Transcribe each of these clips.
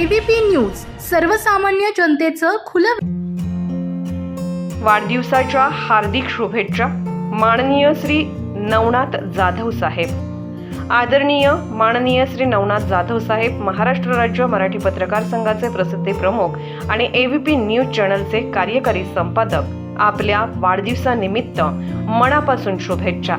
ABP news सर्वसामान्य जनतेचं खुलं वाढदिवसाच्या हार्दिक शुभेच्छा माननीय श्री नवनाथ जाधव साहेब. आदरणीय माननीय श्री नवनाथ जाधव साहेब महाराष्ट्र राज्य मराठी पत्रकार संघाचे प्रसिद्धी प्रमुख आणि एव्हीपी न्यूज चॅनलचे कार्यकारी संपादक. आपल्या वाढदिवसानिमित्त मनापासून शुभेच्छा.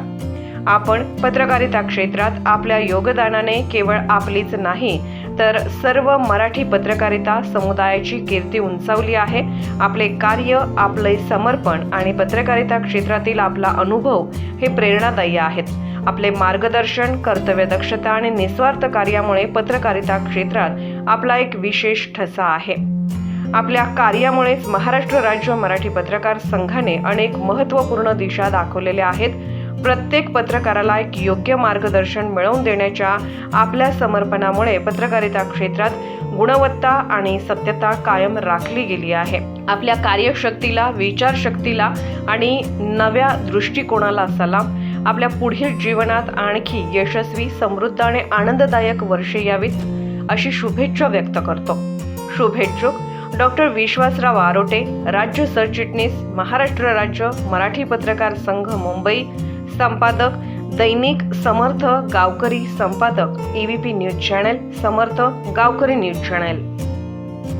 आपण पत्रकारिता क्षेत्रात आपल्या योगदानाने केवळ आपलीच नाही तर सर्व मराठी पत्रकारिता समुदायाची कीर्ती उंचावली आहे. आपले कार्य आपले समर्पण आणि पत्रकारिता क्षेत्रातील आपला अनुभव हे प्रेरणादायी आहेत. आपले मार्गदर्शन कर्तव्यदक्षता आणि निस्वार्थ कार्यामुळे पत्रकारिता क्षेत्रात आपला एक विशेष ठसा आहे. आपल्या कार्यामुळेच महाराष्ट्र राज्य मराठी पत्रकार संघाने अनेक महत्त्वपूर्ण दिशा दाखवलेल्या आहेत. प्रत्येक पत्रकाराला एक योग्य मार्गदर्शन मिळवून देण्याच्या आपल्या समर्पणामुळे पत्रकारिता क्षेत्रात गुणवत्ता आणि सत्यता कायम राखली गेली आहे. आपल्या कार्यशक्तीला विचारशक्तीला आणि नव्या दृष्टिकोनाला सलाम. आपल्या पुढील जीवनात आणखी यशस्वी समृद्ध आणि आनंददायक वर्षे यावीत अशी शुभेच्छा व्यक्त करतो. शुभेच्छुक डॉक्टर विश्वासराव आरोटे राज्य सरचिटणीस महाराष्ट्र राज्य मराठी पत्रकार संघ मुंबई संपादक दैनिक समर्थ गावकरी संपादक एबीपी न्यूज चॅनल समर्थ गावकरी न्यूज चॅनल